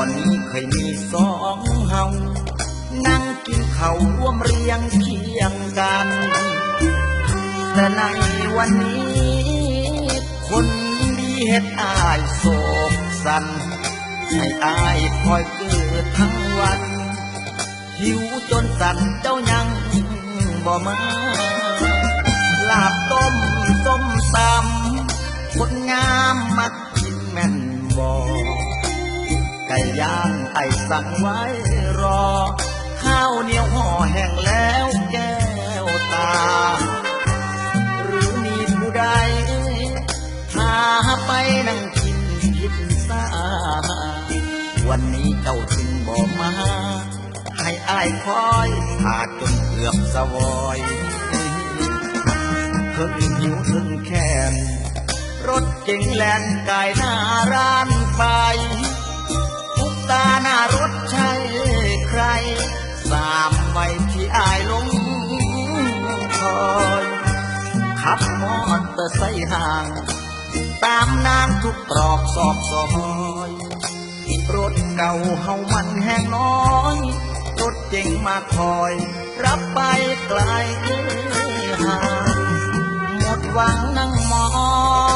อนนี้เคยมีสองเฮา นั่งกินข้าวร่วมเรียงเคียงกัน แต่ในวันนี้ คนดีเฮ็ดอายโศกสัน ให้อายคอยเกิดทั้งวัน หิวจนสันเจ้ายังบ่มา สั่งไว้รอ ข้าวเหนียวห่อแห้งแล้วแก้วตา หรือมีผู้ใดพาไปนั่งกินพิซซ่าวันนี้เจ้าจึงบอกมา ให้อายคอยพาจนเกือบสวอยเพิ่งหิวถึงแขนรถเก่งแล่นกายหน้าร้านไปทุกตาหน้าร ขับมอเตอร์ไซห่าง ตามนางทุกตรอกซอกซอยรถเก่าเฮามันแห้งน้อย รถเจ๋งมาคอย รับไปไกลห่างหมดหวังนั่งมอ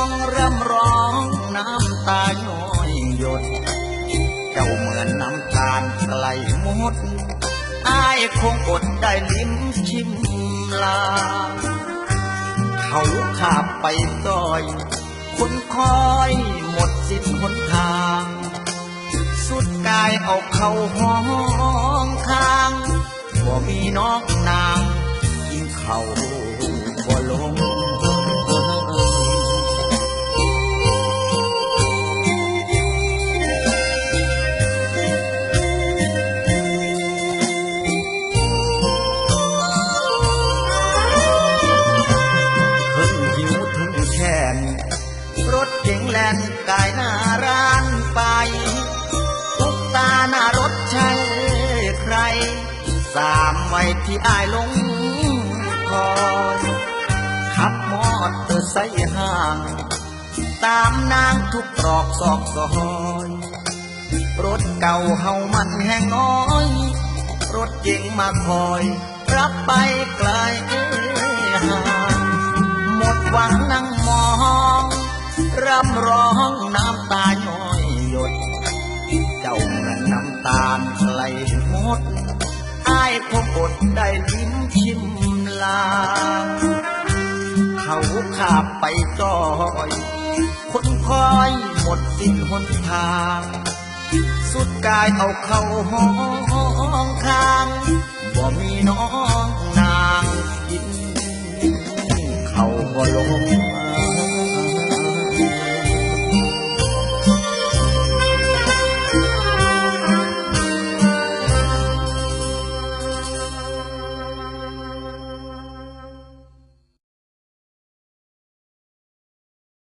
งร่ำร้องน้ำตาย้อยหยด เจ้าเหมือนน้ำตาลไกลหมดอายคงอดได้ลิ้มชิมลา เขาขาบไปต่อยคนคอยหมดสิ้นหนทาง สุดกายเอาเขาห้องข้างบ่มีน้องนางกินเขา รถเก๋งแล่นกายหน้าร้านไป ทุกตาหน้ารถใช่ใคร สามไว้ที่อายลงคอยขับมอเตอร์ไซค์ห่าง ตามนางทุกตรอกซอกซอยรถเก่าเฮามันแห้งน้อย รถเก๋งมาคอย รับไปไกลห่างหมดหวังนั่ง ร่ำร้องน้ำตาย้อยหยด เจ้าเหมือนน้ำตาลไหลหมดอายคงอดได้ลิ้มชิมลา เขาขาบไปต้อย คนคอยหมดสิ้นหนทาง สุดกายเอาเข้าห้องข้าง บ่มีน้อง